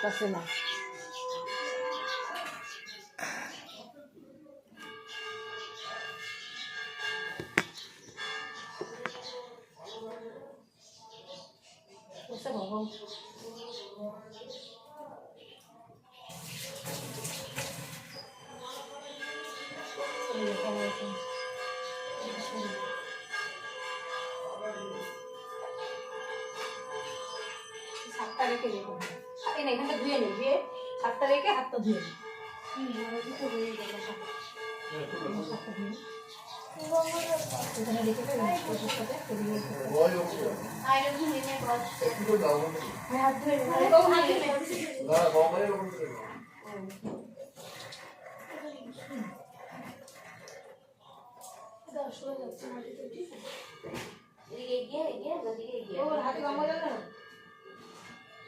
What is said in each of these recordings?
ফুসকাছে না। সাতটা রেখে দেখুন এই না এখানটা ধুয়ে নিই দিয়ে সাতটা রেখে হাতটা ধুয়ে ধুয়ে নিই। এখানে রেখে হ্যাঁ, হাত ধুয়ে ধুয়ে ওর হাতে গামলা দেবে না?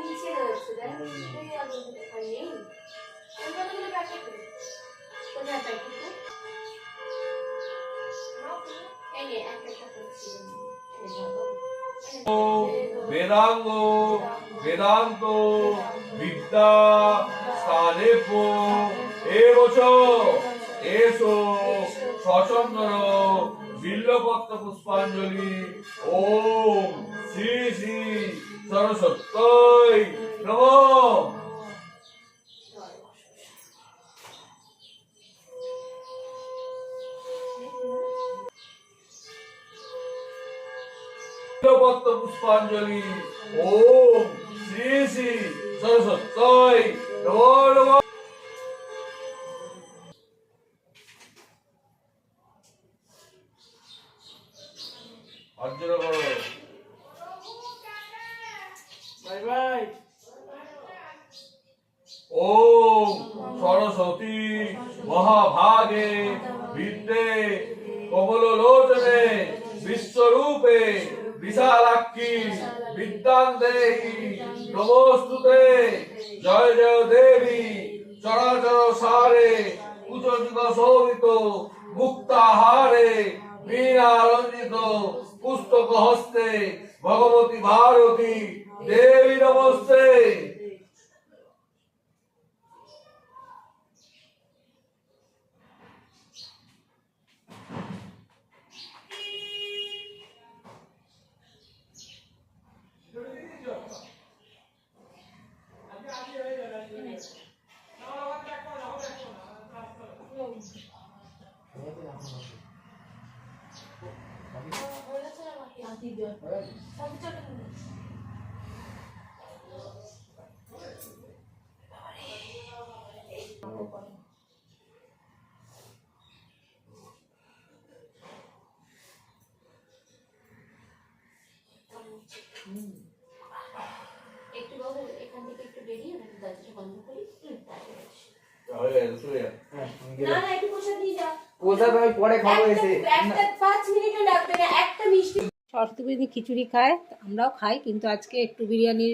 নিচে রয়েছে দেখ এই আগুন আর নেই বেলপাতাগুলো প্যাকেটে কোথায় প্যাকেটে এই নে একটা একটা করছি এই ধরো। বেদাঙ্গ বেদান্ত বিদ্যা স্থানেপ এবছ এসো সচন্দন বিল্লপত্র পুষ্পাঞ্জলি। ওম শ্রী শ্রী সরস্বতী নম। বিল্লপত্র পুষ্পাঞ্জলি। ওম শ্রী শ্রী সরস্বতী নমো। দেবী চরাচর সারে কুচযুগ শোভিত মুক্তাহারে বীণা রঞ্জিত পুস্তক হস্তে ভগবতী ভারতী দেবী নমস্তে একটু বাবু এখান থেকে একটু বেরিয়ে দরজাটা বন্ধ করি। হয়ে না যা তো আমি পরে খাব এসে একটা- একটা মিনিটও লাগবে না একটা মিষ্টি সরস্বতী বিরিয়ানি খিচুড়ি খায় আমরাও খাই কিন্তু আজকে একটু বিরিয়ানি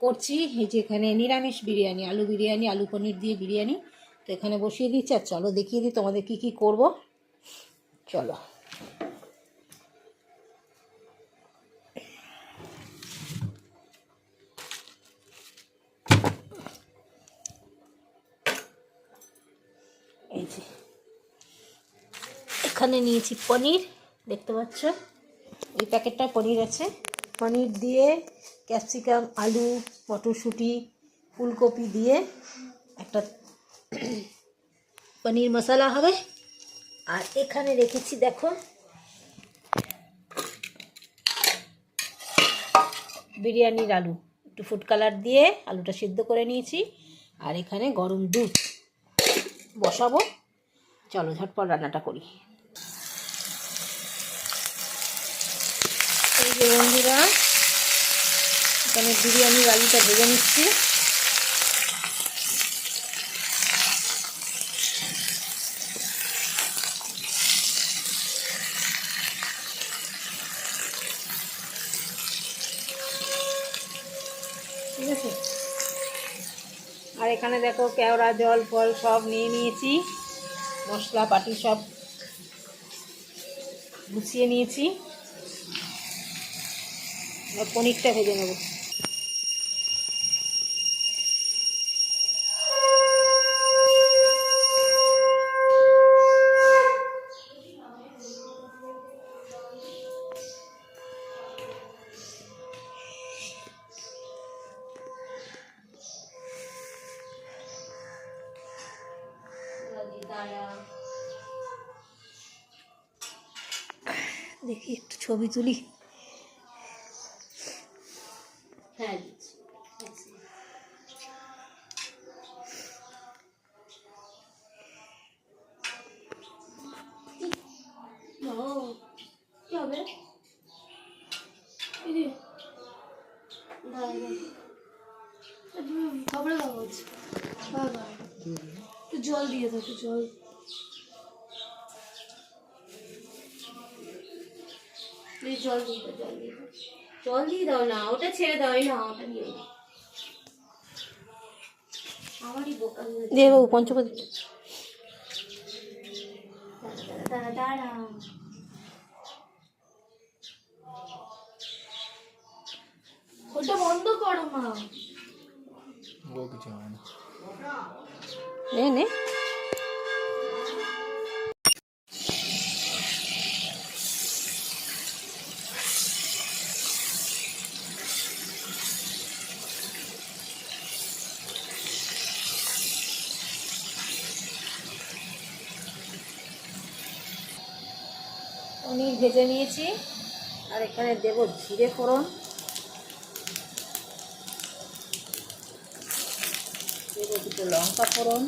করছি। এই যে এখানে নিরামিষ বিরিয়ানি আলু বিরিয়ানি আলু পনির দিয়ে বিরিয়ানি। তো এখানে বসিয়ে দিচ্ছি আর চলো দেখিয়ে দিই তোমাদের কি কি করব। চলো। এখানে নিয়েছি পনির, দেখতে পাচ্ছ? এই প্যাকেটটা পনির আছে। পনির দিয়ে ক্যাপসিকাম, আলু, মটরশুঁটি, ফুলকপি দিয়ে একটা পনির মশলা হবে। আর এখানে রেখেছি, দেখো, বিরিয়ানির আলু। একটু ফুড কালার দিয়ে আলুটা সিদ্ধ করে নিয়েছি। আর এখানে গরম দুধ বসাবো। চলো, ঝটপট রান্নাটা করি এই যে বন্ধুরা, এখানে বিরিয়ানির আলুটা ভেজে নিচ্ছি। ঠিক আছে? আর এখানে দেখো কেওড়া, জল, ফল সব নিয়ে নিয়েছি। মশলা পাটি সব গুছিয়ে নিয়েছি। পনিরটা ভেজে নেব। দেখি একটু ছবি তুলি হ্যাঁ কি হবে দিদি খবরে কাগজ বাবা একটু জল দিয়ে দাও একটু জল প্লিজ জল দিয়ে দাও জল দিয়ে দাও জল দিয়ে দাও না ওটা ছেড়ে দাও এই না ওটা নিয়ে আমারই বোকা দিয়ে বাবু পঞ্চপতি দাঁড়া দাঁড়া ওটা বন্ধ করো মা। ও কিছু হয় না। নে নে। পনির ভেজে নিয়েছি। আর এখানে দেব জিরে ফোড়ন। দেবো দুটো লঙ্কা ফোড়ন।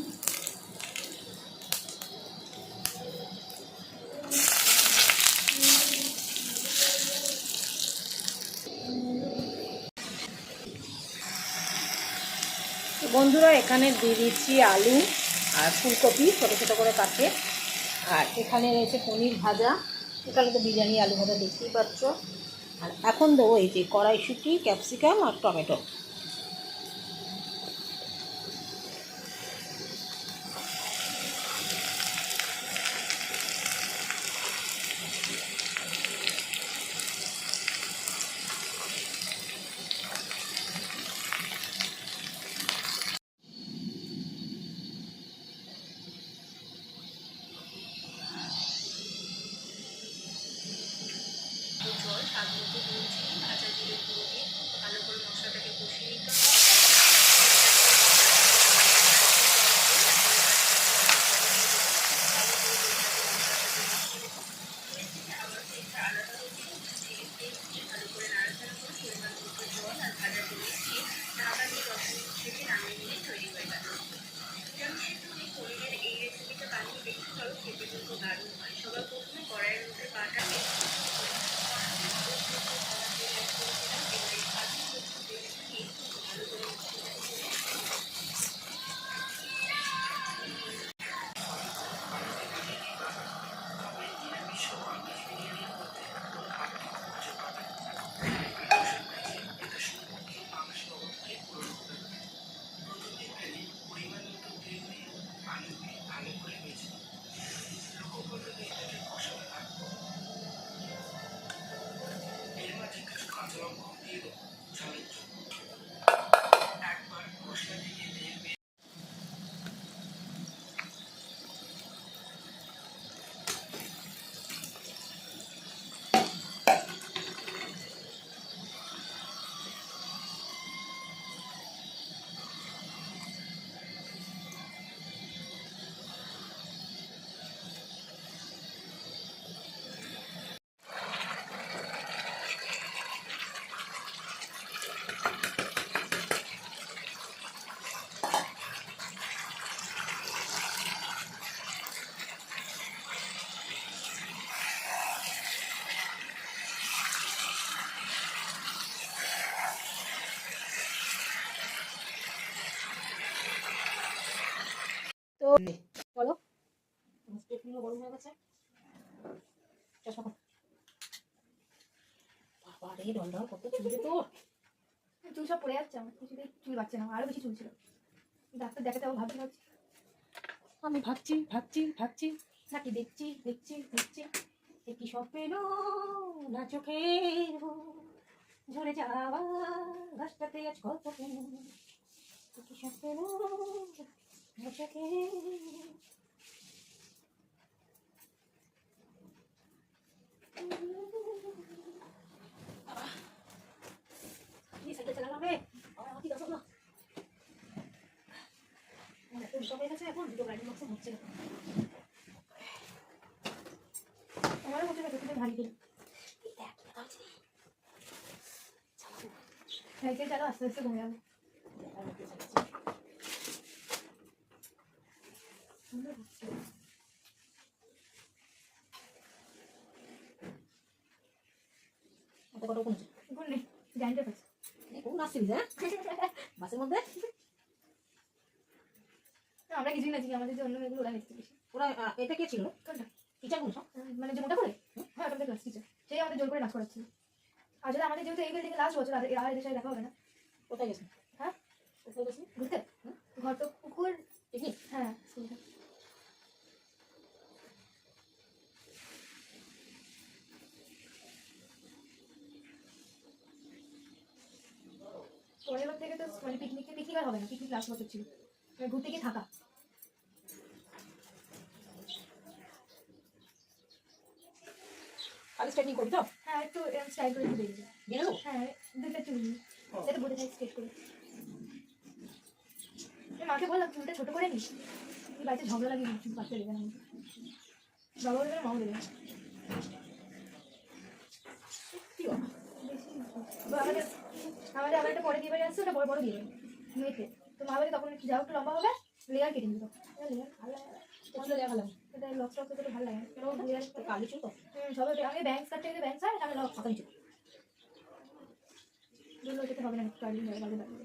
বন্ধুরা, এখানে দিয়ে দিচ্ছি আলু আর ফুলকপি ছোটো ছোটো করে কাটে। আর এখানে রয়েছে পনির ভাজা। এখানে তো বিরিয়ানি আলু ভাজা দেখতেই পাচ্ছ। আর এখন দেবো এই যে কড়াইশুটি, ক্যাপসিকাম আর টমেটো। বলো। গরম হয়ে গেছে চশমা পর। বাবা রে ডল ডল কত চুল রে চুল সব পড়ে যাচ্ছে আমার কিছুতেই চুল বাড়ছে না আরও বেশি চুল ছিল। ডাক্তার দেখাতে আমার ভাবতে ভাবছি। আমি ভাবছি ভাবছি ভাবছি। নাকি দেখছি দেখছি দেখছি। কি সব পেল না চোখে ঝরে যাওয়া। গাছটাতে আজ কত কি সব পেল না চোখে এই সাইকেল চালানো হবে আমার কি দরকার না আমার এত উল্টো হয়ে গেছে এখন দুটো গাড়ির মধ্যে হচ্ছে আমারও হয় তুমি ভারী দিল চালাও আস্তে আস্তে যাবে। কত এখন নেই জানতে পারছি কোন আসছিস হ্যাঁ বাসের মধ্যে আমরা কিছুই না চিনি আমাদের যে অন্য মেয়েগুলো ওরা ওরা এটা কে ছিল কোনটা টিচার কোন মানে যে মোটা করে হ্যাঁ ক্লাস টিচার সেই আমাদের জোর করে নাচ করাচ্ছিল আসলে আমাদের যেহেতু এই বিল্ডিংয়ে লাস্ট বছর আর আর এদের সাথে দেখা হবে না কোথায় গেছে? হ্যাঁ? কোথায় গেছে? ঘুরতে ঘর তো পুকুর। হ্যাঁ। পরের বার থেকে তো মানে পিকনিকে পিকনিক আর হবে না পিকনিক লাস্ট বছর ছিল। ঘুরতে গিয়ে থাকা। কালি স্ট্রেটনিং করবি তো? হ্যাঁ একটু স্টাইল করে দিয়ে দেবো হ্যাঁ দুটো চুল যাতে বোঝা যায় স্কেচ করে। মাকে বললাম চুলটা ছোট করে নিস। বাড়িতে ঝগড়া লাগে চুল দেবে না। বাবা মাও দেবে কি বাবা আমাদের আবার একটা পরে দিয়ে বাড়ি আসছে, ওটা বড় বড় দিয়ে মেয়েতে তো মা বলে তখন একটু যাও, একটু লম্বা হবে লেয়ার কেটে নিত ভালো লাগে। সবাই আমি ব্যাংক ব্যাংক যেতে হবে না ভালো লাগবে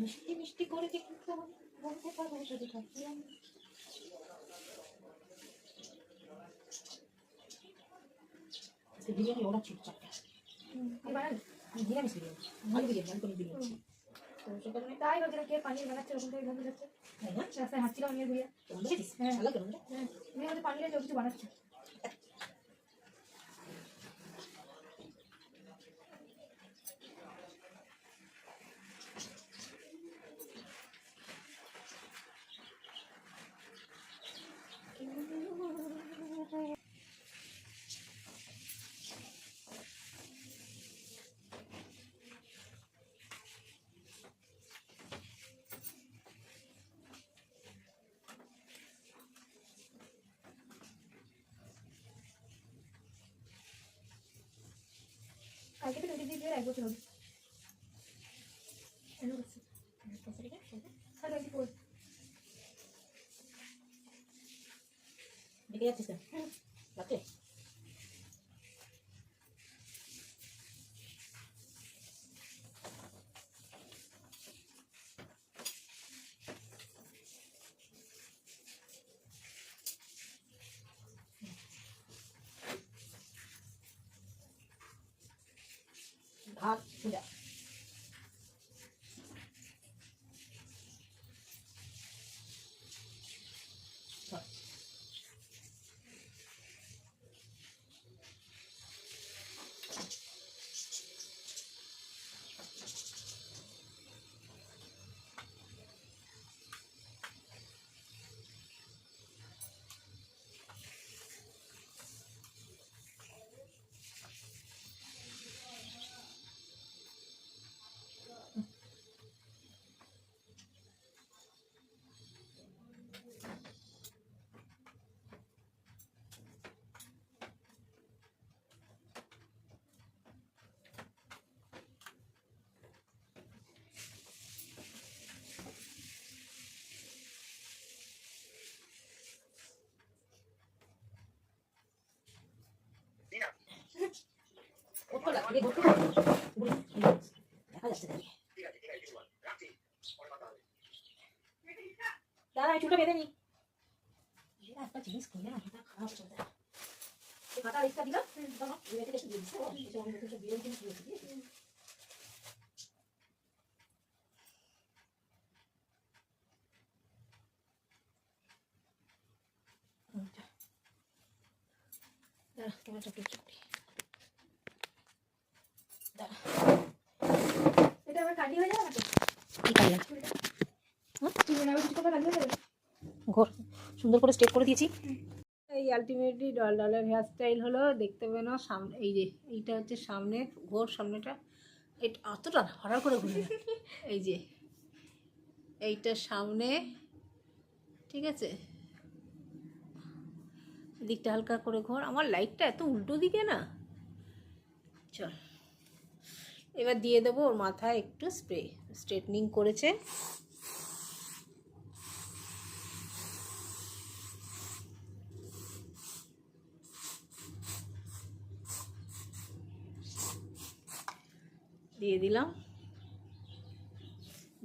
মিষ্টি মিষ্টি করে কিন্তু বলতে পারব যদি থাকি আমি। আজকে বিরিয়ানি অর্ডার ছিল চারটা হুম, আমি নিরামিষ বিরিয়ানি আলু বিরিয়ানি আলু পনির বিরিয়ানি তো সে কারণে তাই ভাবছিলাম কে পানি বানাচ্ছে ওরকম থেকে যাচ্ছে রাস্তায় হাঁটছিলাম নিয়ে ঘুরিয়ে দেখেছিস হ্যাঁ। ভালো কেমন রে? তুমি হচ্ছে পানির কেউ কিছু বানাচ্ছে কালকে তো টোয়েন্টি থ্রি এক বছর হবে 好，谢谢。দাঁড়া আমি চুলটা বেঁধে নি একটা জিনিস কিনে না মাথা খারাপ চলে এই রেখে রেখে দিয়ে দিচ্ছি, ও, এই যে অনেক কিছু বিরোধী জিনিস দিয়েছি, দিয়েছি। আচ্ছা। দাঁড়া, ক্যামেরাটা একটু চুপ করি। দাঁড়া, এটা আবার কাটি হয়ে যাবে না তো ঘর সুন্দর করে স্টেপ করে দিয়েছি। এই আলটিমেটলি ডল ডলের হেয়ার স্টাইল হলো দেখতে পেয়ে না সামনে এই যে এইটা হচ্ছে সামনে ঘোর সামনেটা। এটা অতটা হঠাৎ করে ঘুরে এই যে এইটা সামনে ঠিক আছে? দিকটা হালকা করে ঘোর। আমার লাইটটা এত উল্টো দিকে না। চল। এবার দিয়ে দেবো ওর মাথায় একটু স্প্রে স্ট্রেটনিং করেছে। দিয়ে দিলাম।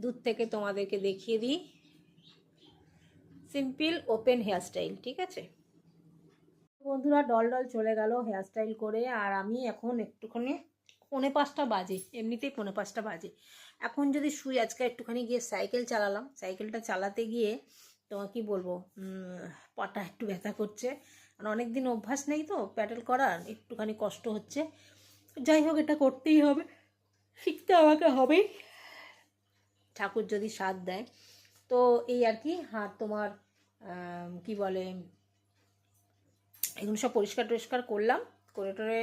দূর থেকে তোমাদেরকে দেখিয়ে দিই। সিম্পল ওপেন হেয়ারস্টাইল ঠিক আছে? বন্ধুরা, ডল ডল চলে গেল হেয়ারস্টাইল করে, আর আমি এখন একটুখানি পৌনে পাঁচটা বাজে, এমনিতেই পৌনে পাঁচটা বাজে। এখন যদি শুই, আজকে একটুখানি গিয়ে সাইকেল চালালাম। সাইকেলটা চালাতে গিয়ে তোমার কি বলব পাটা একটু ব্যথা করছে। আর অনেক দিন অভ্যাস নেই তো, প্যাডেল করার, একটুখানি কষ্ট হচ্ছে। যাই হোক, এটা করতেই হবে। শিখতে আমাকে হবেই। ঠাকুর যদি সাথ দেয়। তো এই আর কি হাত তোমার কি বলে, এগুলো সব পরিষ্কার টরিষ্কার করলাম। করে টরে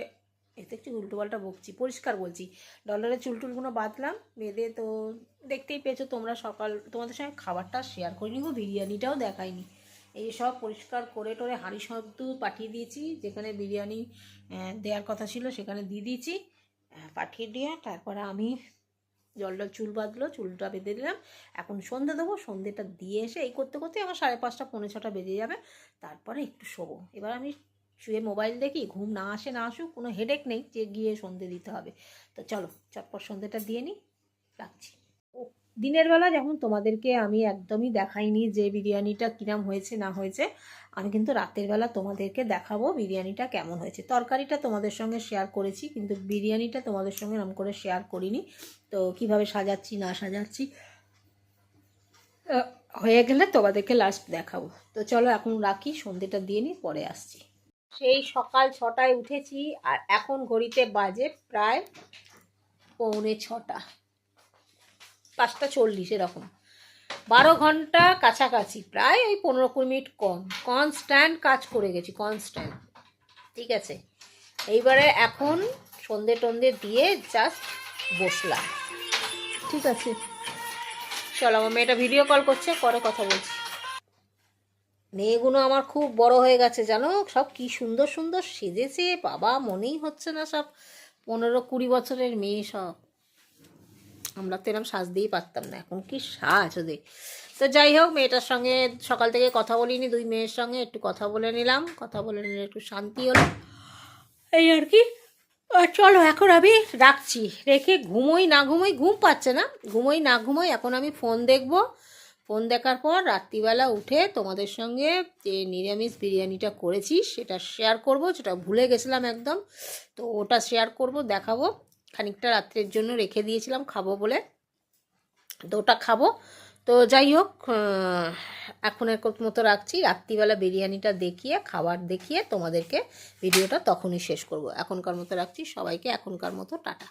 এতে একটু উল্টোপাল্টা বকছি, পরিষ্কার বলছি। ডলারের চুল টুলগুলো বাঁধলাম, বেঁধে তো দেখতেই পেয়েছ তোমরা সকাল, তোমাদের সঙ্গে খাবারটা শেয়ার করিনি গো, বিরিয়ানিটাও দেখাইনি। এই সব পরিষ্কার করে টরে হাঁড়ি শব্দ পাঠিয়ে দিয়েছি, যেখানে বিরিয়ানি দেওয়ার কথা ছিল সেখানে দিয়ে দিয়েছি পাঠিয়ে দিয়ে তারপরে আমি জল জল চুল বাঁধলো, চুলটা বেঁধে দিলাম। এখন সন্ধে দেবো, সন্ধেটা দিয়ে এসে এই করতে করতে আমার সাড়ে পাঁচটা, পৌনে ছটা বেজে যাবে, তারপরে একটু শোবো। এবার আমি শুয়ে মোবাইল দেখি, ঘুম না আসে, না আসুক, কোনো হেডেক নেই, যে গিয়ে সন্ধে দিতে হবে। তো চলো, চটপট সন্ধেটা দিয়ে নিই রাখছি। ও, দিনের বেলা যখন তোমাদেরকে আমি একদমই দেখাইনি যে বিরিয়ানিটা কিরাম হয়েছে, না হয়েছে, আমি কিন্তু রাতের বেলা তোমাদেরকে দেখাবো বিরিয়ানিটা কেমন হয়েছে। তরকারিটা তোমাদের সঙ্গে শেয়ার করেছি, কিন্তু বিরিয়ানিটা তোমাদের সঙ্গে এরকম করে শেয়ার করিনি। তো কীভাবে সাজাচ্ছি, না সাজাচ্ছি হয়ে গেলে তোমাদেরকে লাস্ট দেখাবো। তো চলো এখন রাখি, সন্ধেটা দিয়ে নিই পরে আসছি। সেই সকাল ছটায় উঠেছি আর এখন ঘড়িতে বাজে প্রায় পৌনে ছটা। পাঁচটা চল্লিশ এরকম। বারো ঘণ্টা কাছাকাছি, প্রায় ওই পনেরো কুড়ি মিনিট কম। কনস্ট্যান্ট কাজ করে গেছি কনস্ট্যান্ট ঠিক আছে? এইবারে এখন সন্ধে টন্ধে দিয়ে জাস্ট বসলাম। ঠিক আছে? চলো, আমার মেয়েটা ভিডিও কল করছে, পরে কথা বলছি। মেয়েগুলো আমার খুব বড় হয়ে গেছে, জানো? সব কি সুন্দর সুন্দর সেজেছে, বাবা মনেই হচ্ছে না সব পনেরো কুড়ি বছরের মেয়ে সব। আমরা তো এরকম সাজতেই পারতাম না, এখন কি সাজ ওদের। তো যাই হোক, মেয়েটার সঙ্গে সকাল থেকে কথা বলিনি, দুই মেয়ের সঙ্গে একটু কথা বলে নিলাম, কথা বলে নিলে একটু শান্তি হলো। এই আর কি চলো এখন আমি রাখছি, রেখে ঘুমোই না ঘুমোই, ঘুম পাচ্ছে না, ঘুমোই না ঘুমোই, এখন আমি ফোন দেখব। ফোন দেখার পর রাত্রিবেলা উঠে তোমাদের সঙ্গে যে নিরামিষ বিরিয়ানিটা করেছি, সেটা শেয়ার করব, যেটা ভুলে গেছিলাম একদম। তো ওটা শেয়ার করব, দেখাবো। খানিকটা রাত্রের জন্য রেখে দিয়েছিলাম, খাব বলে। তো ওটা খাব। তো যাই হোক এখনের মতো রাখছি। রাত্রিবেলা বিরিয়ানিটা দেখিয়ে, খাবার দেখিয়ে তোমাদেরকে ভিডিওটা তখনই শেষ করব। এখনকার মতো রাখছি। সবাইকে এখনকার মতো টাটা।